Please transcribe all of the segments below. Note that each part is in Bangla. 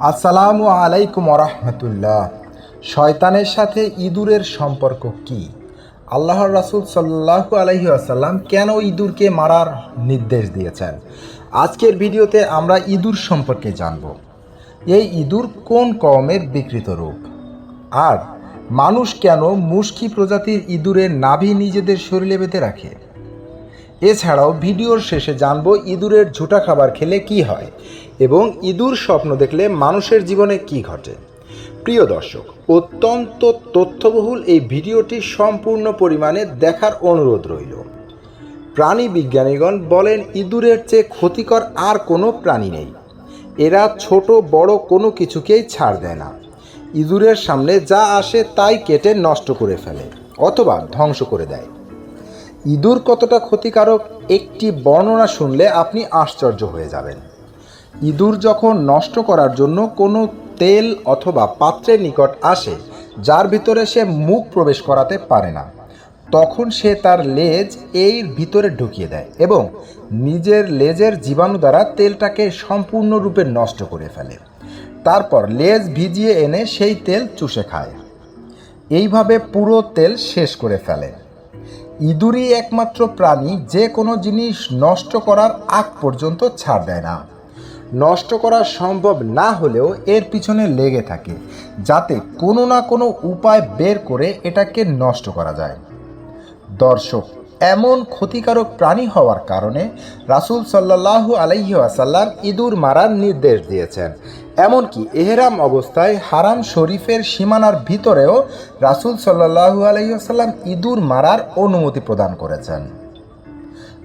আসসালামু আলাইকুম রহমতুল্লাহ শয়তানের সাথে ইঁদুরের সম্পর্ক কি? আল্লাহর রাসূল সাল্লাহু আলহি আসাল্লাম কেন ইঁদুরকে মারার নির্দেশ দিয়েছেন? আজকের ভিডিওতে আমরা ইঁদুর সম্পর্কে জানব। এই ইঁদুর কোন কওমের বিকৃত রূপ? আর মানুষ কেন মুশকি প্রজাতির ইঁদুরের নাভি নিজেদের শরীরে বেঁধে রাখে? এছাড়াও ভিডিওর শেষে জানব ইঁদুরের ঝুটা খাবার খেলে কি হয় এবং ইঁদুর স্বপ্ন দেখলে মানুষের জীবনে কি ঘটে। প্রিয় দর্শক, অত্যন্ত তথ্যবহুল এই ভিডিওটি সম্পূর্ণ পরিমাণে দেখার অনুরোধ রইল। প্রাণী বিজ্ঞানীগণ বলেন, ইঁদুরের চেয়ে ক্ষতিকর আর কোনো প্রাণী নেই। এরা ছোট, বড় কোনো কিছুকেই ছাড় দেয় না। ইঁদুরের সামনে যা আসে তাই কেটে নষ্ট করে ফেলে অথবা ধ্বংস করে দেয়। ইঁদুর কতটা ক্ষতিকারক একটি বর্ণনা শুনলে আপনি আশ্চর্য হয়ে যাবেন। ইঁদুর যখন নষ্ট করার জন্য কোনো তেল অথবা পাত্রের নিকট আসে, যার ভিতরে সে মুখ প্রবেশ করাতে পারে না, তখন সে তার লেজ এর ভিতরে ঢুকিয়ে দেয় এবং নিজের লেজের জীবাণু দ্বারা তেলটাকে সম্পূর্ণরূপে নষ্ট করে ফেলে। তারপর লেজ ভিজিয়ে এনে সেই তেল চুষে খায়। এইভাবে পুরো তেল শেষ করে ফেলে। ইঁদুরই একমাত্র প্রাণী, যে কোনো জিনিস নষ্ট করার আগ পর্যন্ত ছাড় দেয় না। নষ্ট করা সম্ভব না হলেও এর পিছনে লেগে থাকে, যাতে কোনো না কোনো উপায় বের করে এটাকে নষ্ট করা যায়। দর্শক এমন ক্ষতিকারক প্রাণী হওয়ার কারণে রাসূল সাল্লাল্লাহু আলাইহি আসাল্লাম ইঁদুর মারার নির্দেশ দিয়েছেন। এমনকি এহেরাম অবস্থায় হারাম শরীফের সীমানার ভিতরেও রাসূল সাল্লাল্লাহু আলাইহি আসাল্লাম ইঁদুর মারার অনুমতি প্রদান করেছেন।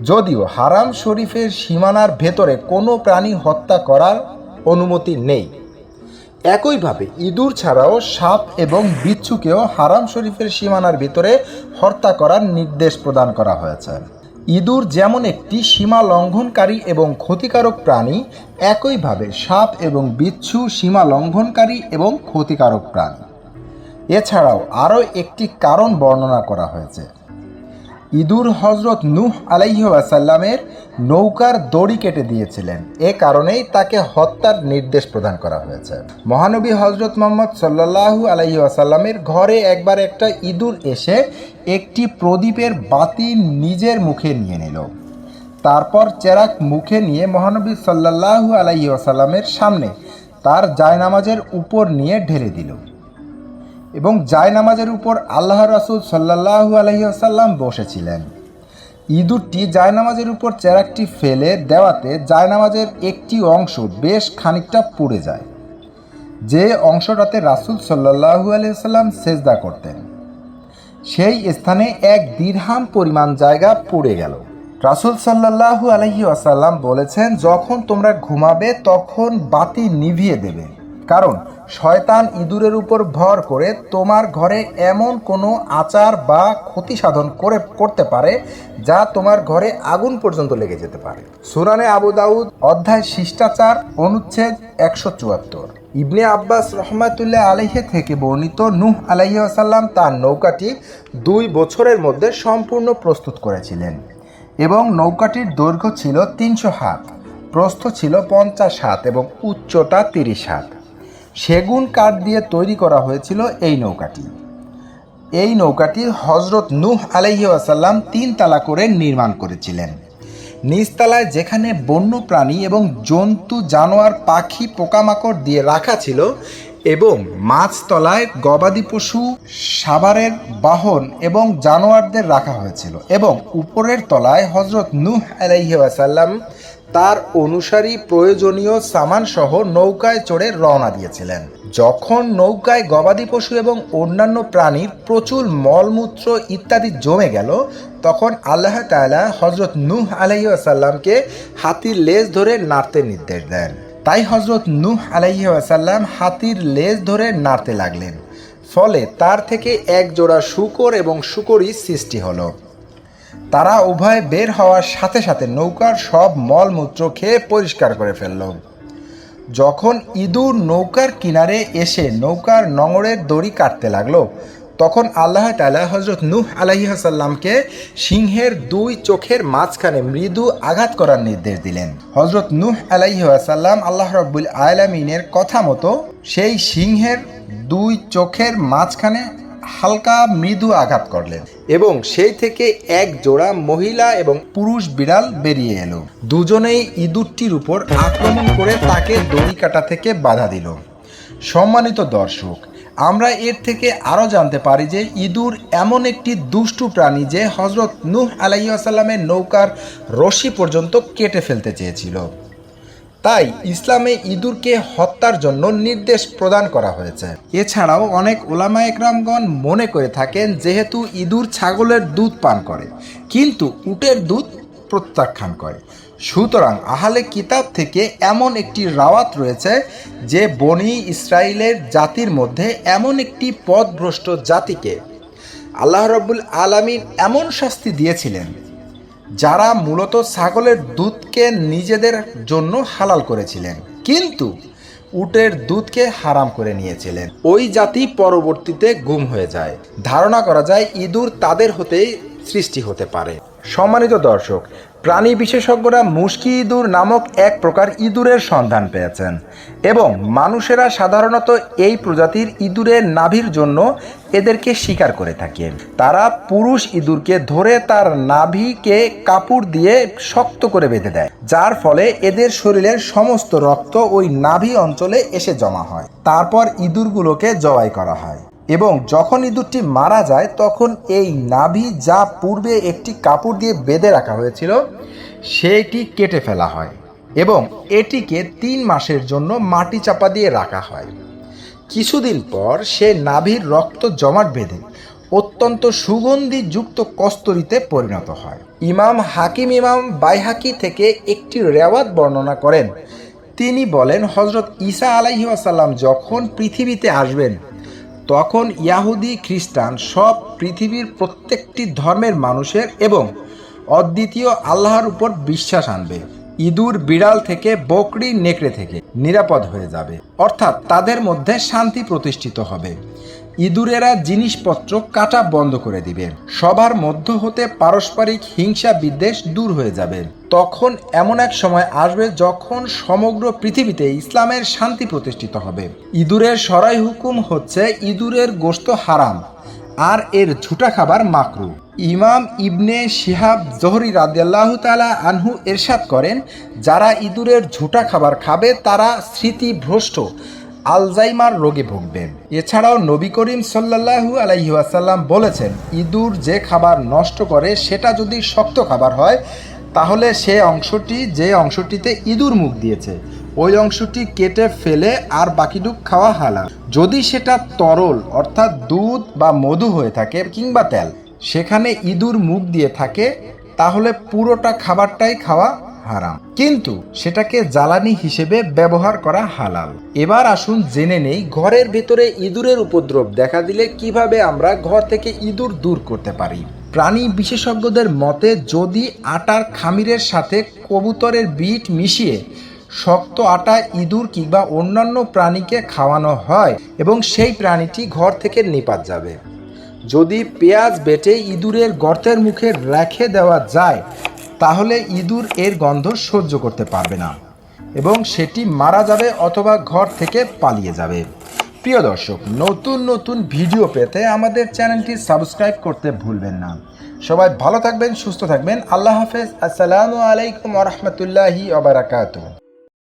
যদিও হারাম শরীফের সীমানার ভেতরে কোনো প্রাণী হত্যা করার অনুমতি নেই একইভাবে ইঁদুর ছাড়াও সাপ এবং বিচ্ছুকেও হারাম শরীফের সীমানার ভিতরে হত্যা করার নির্দেশ প্রদান করা হয়েছে। ইঁদুর যেমন একটি সীমা লঙ্ঘনকারী এবং ক্ষতিকারক প্রাণী, একইভাবে সাপ এবং বিচ্ছু সীমা লঙ্ঘনকারী এবং ক্ষতিকারক প্রাণী। এছাড়াও আরও একটি কারণ বর্ণনা করা হয়েছে। ইঁদুর হজরত নূহ আলাইসাল্লামের নৌকার দড়ি কেটে দিয়েছিলেন। এ কারণেই তাকে হত্যার নির্দেশ প্রদান করা হয়েছে। মহানবী হজরত মোহাম্মদ সাল্লাহু আলাইসাল্লামের ঘরে একবার একটা ইঁদুর এসে একটি প্রদীপের বাতি নিজের মুখে নিয়ে নিল। তারপর চেরাক মুখে নিয়ে মহানবী সাল্লাহু আলাইসাল্লামের সামনে তার জায়নামাজের উপর নিয়ে ঢেলে দিল। এবং জায়নামাজের উপর আল্লাহ রাসুল সাল্লাহু আলহিহাসাল্লাম বসেছিলেন। ইঁদুরটি জায়নামাজের উপর চেরাকটি ফেলে দেওয়াতে জায়নামাজের একটি অংশ বেশ খানিকটা পুড়ে যায়। যে অংশটাতে রাসুল সাল্লাহু আলহিহাল্লাম সেজদা করতেন। সেই স্থানে এক দীর্হাম পরিমাণ জায়গা পুড়ে গেল। রাসুল সাল্লাহু আলহি আসাল্লাম বলেছেন, যখন তোমরা ঘুমাবে, তখন বাতি নিভিয়ে দেবে। কারণ, শয়তান ইঁদুরের উপর ভর করে তোমার ঘরে এমন কোনো আচার বা ক্ষতি সাধন করে, করতে পারে যা তোমার ঘরে আগুন পর্যন্ত লেগে যেতে পারে। সুরানে আবু দাউদ, অধ্যায় শিষ্টাচার, অনুচ্ছেদ একশো চুয়াত্তর। ইবনে আব্বাস রহমাতুল্লাহ আলহে থেকে বর্ণিত নূহ আলাইসাল্লাম তার নৌকাটি দুই বছরের মধ্যে সম্পূর্ণ প্রস্তুত করেছিলেন এবং নৌকাটির দৈর্ঘ্য ছিল তিনশো হাত, প্রস্থ ছিল পঞ্চাশ হাত এবং উচ্চতা তিরিশ হাত। সেগুন কাঠ দিয়ে তৈরি করা হয়েছিল এই নৌকাটি। এই নৌকাটি হজরত নূহ আলাইহি আসাল্লাম তিন তালা করে নির্মাণ করেছিলেন। নিচতলায় যেখানে বন্য প্রাণী এবং জন্তু, জানোয়ার, পাখি, পোকামাকড় দিয়ে রাখা ছিল এবং মাছতলায় গবাদি পশু, সাবারের বাহন এবং জানোয়ারদের রাখা হয়েছিল এবং উপরের তলায় হজরত নূহ আলাইহি আসাল্লাম তার অনুসারী প্রয়োজনীয় সামান সহ নৌকায় চড়ে রওনা দিয়েছিলেন। যখন নৌকায় গবাদি পশু এবং অন্যান্য প্রাণীর প্রচুর মলমূত্র ইত্যাদি জমে গেল, তখন আল্লাহ তালা হজরত নূহ আলাইসাল্লামকে হাতির লেজ ধরে নাড়তে নির্দেশ দেন। তাই হজরত নূহ আলাইসাল্লাম হাতির লেজ ধরে নাড়তে লাগলেন। ফলে তার থেকে এক জোড়া শুকর এবং শুকরই সৃষ্টি হলো। তারা উভয় বের হওয়ার সাথে সাথে নৌকার সব মলমূত্র খেয়ে পরিষ্কার করে ফেলল। যখন ইঁদুর নৌকার কিনারে এসে নৌকার নঙরের দড়ি কাটতে লাগল, তখন আল্লাহ তালা হজরত নূহ আলাইহাসাল্লামকে সিংহের দুই চোখের মাঝখানে মৃদু আঘাত করার নির্দেশ দিলেন। হজরত নূহ আলাইহাসাল্লাম আল্লাহ রব্বুল আলমিনের কথা মতো সেই সিংহের দুই চোখের মাঝখানে হালকা মৃদু আঘাত করলেন। এবং সেই থেকে এক জোড়া মহিলা এবং পুরুষ বিড়াল বেরিয়ে এলো। দুজনেই ইঁদুরটির উপর আক্রমণ করে তাকে দড়ি কাটা থেকে বাধা দিল। সম্মানিত দর্শক আমরা এর থেকে আরও জানতে পারি যে ইঁদুর এমন একটি দুষ্টু প্রাণী যে হজরত নূহ আলাইসাল্লামের নৌকার রশি পর্যন্ত কেটে ফেলতে চেয়েছিল। তাই ইসলামে ইঁদুরকে হত্যার জন্য নির্দেশ প্রদান করা হয়েছে। এছাড়াও অনেক ওলামা একরামগণ মনে করে থাকেন যেহেতু ইঁদুর ছাগলের দুধ পান করে, কিন্তু উটের দুধ প্রত্যাখ্যান করে। সুতরাং আহলে কিতাব থেকে এমন একটি রাওয়াত রয়েছে যে বনি ইসরায়েলের জাতির মধ্যে এমন একটি পদভ্রষ্ট জাতিকে আল্লাহ রব্বুল আলমিন এমন শাস্তি দিয়েছিলেন যারা মূলত ছাগলের দুধকে নিজেদের জন্য হালাল করেছিলেন, কিন্তু উটের দুধকে হারাম করে নিয়েছিলেন। ওই জাতি পরবর্তীতে গুম হয়ে যায়। ধারণা করা যায় ইঁদুর তাদের হতেই সৃষ্টি হতে পারে। সম্মানিত দর্শক প্রাণী বিশেষজ্ঞরা মুশকি ইঁদুর নামক এক প্রকার ইঁদুরের সন্ধান পেয়েছেন এবং মানুষেরা সাধারণত এই প্রজাতির ইঁদুরের নাভির জন্য এদেরকে শিকার করে থাকে। তারা পুরুষ ইঁদুরকে ধরে তার নাভিকে কাপড় দিয়ে শক্ত করে বেঁধে দেয়, যার ফলে এদের শরীরের সমস্ত রক্ত ওই নাভি অঞ্চলে এসে জমা হয়। তারপর ইঁদুরগুলোকে জবাই করা হয়। এবং যখন ইঁদুরটি মারা যায়, তখন এই নাভি যা পূর্বে একটি কাপড় দিয়ে বেঁধে রাখা হয়েছিল সেটি কেটে ফেলা হয় এবং এটিকে তিন মাসের জন্য মাটি চাপা দিয়ে রাখা হয়। কিছুদিন পর সে নাভির রক্ত জমাট বেঁধে অত্যন্ত সুগন্ধিযুক্ত কস্তরিতে পরিণত হয়। ইমাম হাকিম ইমাম বাইহাকি থেকে একটি রেওয়াত বর্ণনা করেন। তিনি বলেন হজরত ঈসা আলাইহি আসাল্লাম যখন পৃথিবীতে আসবেন তখন ইয়াহুদি খ্রিস্টান সব পৃথিবীর প্রত্যেকটি ধর্মের মানুষের এবং অদ্বিতীয় আল্লাহর উপর বিশ্বাস আনবে। ইঁদুর বিড়াল থেকে, বকরি নেকড়ে থেকে নিরাপদ হয়ে যাবে। অর্থাৎ তাদের মধ্যে শান্তি প্রতিষ্ঠিত হবে। ইঁদুরেরা জিনিসপত্র কাটা বন্ধ করে দিবে। সবার মধ্য হতে পারস্পরিক হিংসা বিদ্বেষ দূর হয়ে যাবে। তখন এমন এক সময় আসবে যখন সমগ্র পৃথিবীতে ইসলামের শান্তি প্রতিষ্ঠিত হবে। ইঁদুরের সরাই হুকুম হচ্ছে, ইঁদুরের গোস্ত হারাম আর এর ঝুটা খাবার মাকরু। ইমাম ইবনে শিহাব জহরি রাদিয়াল্লাহ তালা আনহু এরশাদ করেন, যারা ইঁদুরের ঝুটা খাবার খাবে, তারা স্মৃতিভ্রষ্ট আলজাইমার রোগে ভুগবেন। এছাড়াও নবী করিম সাল্লাহু আলাইহাসাল্লাম বলেছেন, ইঁদুর যে খাবার নষ্ট করে সেটা যদি শক্ত খাবার হয়, তাহলে সে অংশটি, যে অংশটিতে ইঁদুর মুখ দিয়েছে, ওই অংশটি কেটে ফেলে আর বাকিটুক খাওয়া হালাল। যদি সেটা তরল, অর্থাৎ দুধ বা মধু হয়ে থাকে কিংবা তেল, সেখানে ইঁদুর মুখ দিয়ে থাকে, তাহলে পুরোটা খাবারটাই খাওয়া হারাম। কিন্তু সেটাকে জ্বালানি হিসেবে ব্যবহার করা হালাল। এবার আসুন জেনে নেই ঘরের ভেতরে ইঁদুরের উপদ্রব দেখা দিলে কীভাবে আমরা ঘর থেকে ইঁদুর দূর করতে পারি। প্রাণী বিশেষজ্ঞদের মতে যদি আটার খামিরের সাথে কবুতরের বিট মিশিয়ে শক্ত আটা ইঁদুর কিংবা অন্যান্য প্রাণীকে খাওয়ানো হয় এবং সেই প্রাণীটি ঘর থেকে নিপাত যাবে। যদি পেঁয়াজ বেটে ইঁদুরের গর্তের মুখে রেখে দেওয়া যায় তাহলে ইঁদুর এর গন্ধ সহ্য করতে পারবে না। এবং সেটি মারা যাবে অথবা ঘর থেকে পালিয়ে যাবে। প্রিয় দর্শক, নতুন নতুন ভিডিও পেতে আমাদের চ্যানেলটি সাবস্ক্রাইব করতে ভুলবেন না। সবাই ভালো থাকবেন, সুস্থ থাকবেন। আল্লাহ হাফেজ। আসসালামু আলাইকুম রহমতুল্লাহি ওবরাকাতু